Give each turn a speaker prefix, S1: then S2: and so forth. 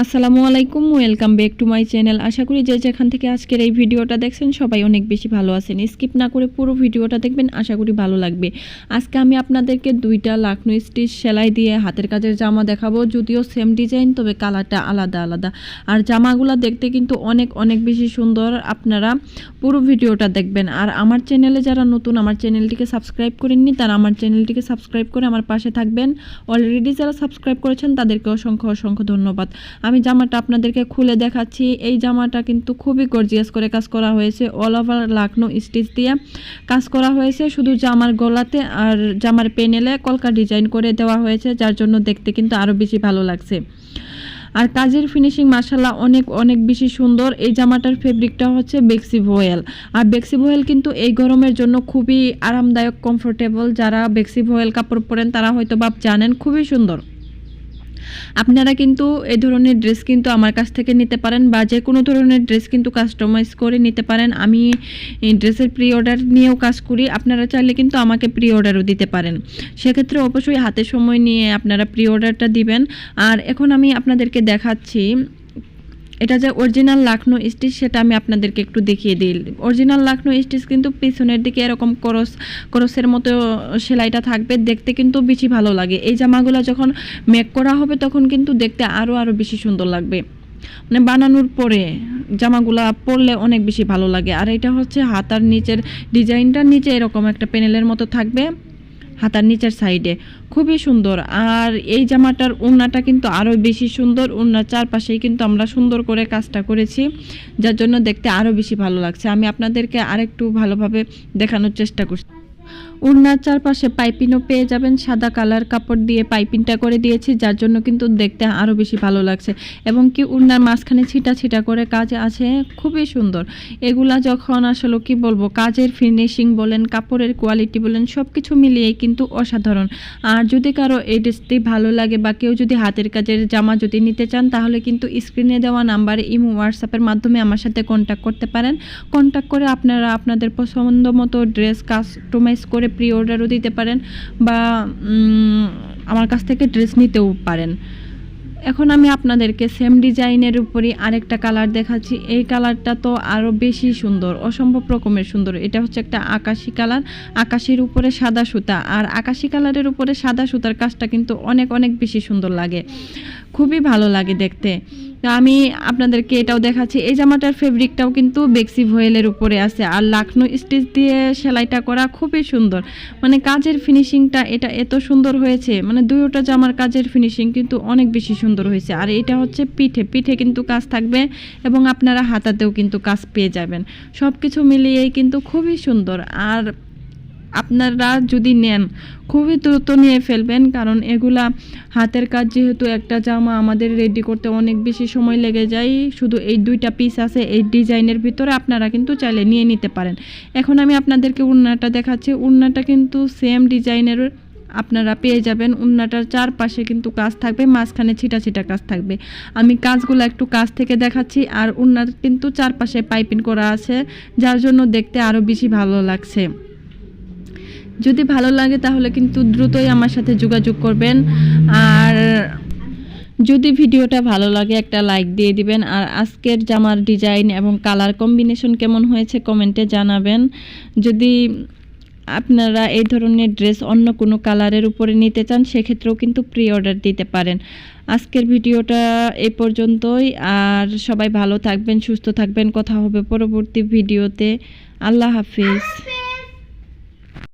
S1: আসসালামু আলাইকুম, welcome back to my channel. আশা করি যে যেখান থেকে আজকের এই ভিডিওটা দেখছেন, সবাই অনেক বেশি ভালো আছেন। স্কিপ না করে পুরো ভিডিওটা দেখবেন, আশা করি ভালো লাগবে। আজকে আমি আপনাদেরকে দুইটা লাখনো স্টিচ সেলাই দিয়ে হাতের কাজের জামা দেখাবো, যদিও সেম ডিজাইন, তবে কালারটা আলাদা আলাদা। আর জামাগুলো দেখতে কিন্তু অনেক অনেক বেশি সুন্দর। আপনারা পুরো ভিডিওটা দেখবেন। আর আমার চ্যানেলে যারা নতুন, আমার চ্যানেলটিকে সাবস্ক্রাইব করেননি, তারা আমার চ্যানেলটিকে সাবস্ক্রাইব করে আমার পাশে থাকবেন। অলরেডি যারা সাবস্ক্রাইব করেছেন, তাদেরকে অসংখ্য অসংখ্য ধন্যবাদ। আমি জামাটা আপনাদেরকে খুলে দেখাচ্ছি। এই জামাটা কিন্তু খুবই গর্জিয়াস করে কাজ করা হয়েছে অল ওভার লাকনো স্টিচ দিয়ে কাজ করা হয়েছে। শুধু জামার গলাতে আর জামার পেনেলে কলকা ডিজাইন করে দেওয়া হয়েছে, যার জন্য দেখতে কিন্তু আরও বেশি ভালো লাগছে। আর কাজের ফিনিশিং মাসাল্লাহ অনেক অনেক বেশি সুন্দর। এই জামাটার ফেব্রিকটা হচ্ছে বেক্সি ভোয়েল আর বেক্সি ভোয়েল কিন্তু এই গরমের জন্য খুবই আরামদায়ক কমফোর্টেবল যারা বেক্সি ভোয়েল কাপড় পরেন, তারা হয়তো বাপ জানেন, খুবই সুন্দর। আপনারা কিন্তু এ ধরনের ড্রেস কিন্তু আমার কাছ থেকে নিতে পারেন বা যে কোনো ধরনের ড্রেস কিন্তু কাস্টমাইজ করে নিতে পারেন। আমি ড্রেসের প্রি অর্ডার নিয়েও কাজ করি। আপনারা চাইলে কিন্তু আমাকে প্রি অর্ডারও দিতে পারেন। সেক্ষেত্রে অবশ্যই হাতে সময় নিয়ে আপনারা প্রি অর্ডারটা দিবেন। আর এখন আমি আপনাদেরকে দেখাচ্ছি এটা যে অরিজিনাল লাখনো স্টিচ সেটা আমি আপনাদেরকে একটু দেখিয়ে দিই। অরিজিনাল লাখনো স্টিচ কিন্তু পিছনের দিকে এরকম করস, করসের মতো সেলাইটা থাকবে, দেখতে কিন্তু বেশি ভালো লাগে। এই জামাগুলো যখন মেক করা হবে, তখন কিন্তু দেখতে আরও আরও বেশি সুন্দর লাগবে। মানে বানানোর পরে জামাগুলা পরলে অনেক বেশি ভালো লাগে। আর এটা হচ্ছে হাতার নিচের ডিজাইনটা নিচে এরকম একটা প্যানেলের মতো থাকবে। হাতার নিচের সাইডে খুবই সুন্দর। আর এই জামাটার উন্নাটা কিন্তু আরও বেশি সুন্দর। উন্নার চারপাশেই কিন্তু আমরা সুন্দর করে কাজটা করেছি। যার জন্য দেখতে আরও বেশি ভালো লাগছে। আমি আপনাদেরকে আরেকটু ভালোভাবে দেখানোর চেষ্টা করছি। উড়নার চারপাশে পাইপিনও পেয়ে যাবেন। সাদা কালার কাপড় দিয়ে পাইপিনটা করে দিয়েছি, যার জন্য কিন্তু দেখতে আরও বেশি ভালো লাগছে। এবং কি উড়নার মাঝখানে ছিটা ছিটা করে কাজ আছে, খুবই সুন্দর। এগুলা যখন আসলে কি বলব, কাজের ফিনিশিং বলেন, কাপড়ের কোয়ালিটি বলেন সব কিছু মিলিয়েই কিন্তু অসাধারণ। আর যদি কারও এই ড্রেসটি ভালো লাগে বা কেউ যদি হাতের কাজের জামা যদি নিতে চান, তাহলে কিন্তু স্ক্রিনে দেওয়া নাম্বারে ইমো হোয়াটসঅ্যাপের মাধ্যমে আমার সাথে কন্ট্যাক্ট করতে পারেন। কন্ট্যাক্ট করে আপনারা আপনাদের পছন্দ মতো ড্রেস কাস্টমাইজ করে প্রি অর্ডারও দিতে পারেন বা আমার কাছ থেকে ড্রেস নিতেও পারেন। এখন আমি আপনাদেরকে সেম ডিজাইনের উপরই আরেকটা কালার দেখাচ্ছি। এই কালারটা তো আরও বেশি সুন্দর, অসম্ভব রকমের সুন্দর। এটা হচ্ছে একটা আকাশি কালার আকাশির উপরে সাদা সুতা। আর আকাশি কালারের উপরে সাদা সুতার কাজটা কিন্তু অনেক অনেক বেশি সুন্দর লাগে। খুবই ভালো লাগে দেখতে। আমি আপনাদেরকে এটাও দেখাচ্ছি। এই জামাটার ফেব্রিকটাও কিন্তু বেক্সি ভয়েলের উপরে আছে। আর লাখনো স্টিচ দিয়ে সেলাইটা করা খুবই সুন্দর। মানে কাজের ফিনিশিংটা এটা এত সুন্দর হয়েছে। মানে দুইটা জামার কাজের ফিনিশিং কিন্তু অনেক বেশি সুন্দর হয়েছে। আর এটা হচ্ছে পিঠে। পিঠে কিন্তু কাজ থাকবে এবং আপনারা হাতাতেও কিন্তু কাজ পেয়ে যাবেন। সব কিছু মিলিয়েই কিন্তু খুবই সুন্দর। আর আপনারা যদি নেন, খুবই দ্রুত নিয়ে ফেলবেন, কারণ এগুলা হাতের কাজ যেহেতু একটা জামা আমাদের রেডি করতে অনেক বেশি সময় লেগে যায়। শুধু এই দুইটা পিস আছে, এই ডিজাইনের ভিতরে আপনারা কিন্তু চাইলে নিয়ে নিতে পারেন। এখন আমি আপনাদেরকে উন্নাটা দেখাচ্ছি। উন্নাটা কিন্তু সেম ডিজাইনের আপনারা পেয়ে যাবেন। উন্নাটার চারপাশে কিন্তু কাজ থাকবে, মাঝখানে ছিটা ছিটা কাজ থাকবে। আমি কাজগুলো একটু কাছ থেকে দেখাচ্ছি, আর উন্নার কিন্তু চারপাশে পাইপিং করা আছে, যার জন্য দেখতে আরও বেশি ভালো লাগছে। যদি ভালো লাগে তাহলে কিন্তু দ্রুতই আমার সাথে যোগাযোগ করবেন। আর যদি ভিডিওটা ভালো লাগে একটা লাইক দিয়ে দিবেন। আর আজকের জামার ডিজাইন এবং কালার কম্বিনেশন কেমন হয়েছে কমেন্টে জানাবেন। যদি আপনারা এই ধরনের ড্রেস অন্য কোনো কালারের উপরে নিতে চান, সেক্ষেত্রেও কিন্তু প্রি অর্ডার দিতে পারেন। আজকের ভিডিওটা এ পর্যন্তই। আর সবাই ভালো থাকবেন, সুস্থ থাকবেন। কথা হবে পরবর্তী ভিডিওতে। আল্লাহ হাফিজ।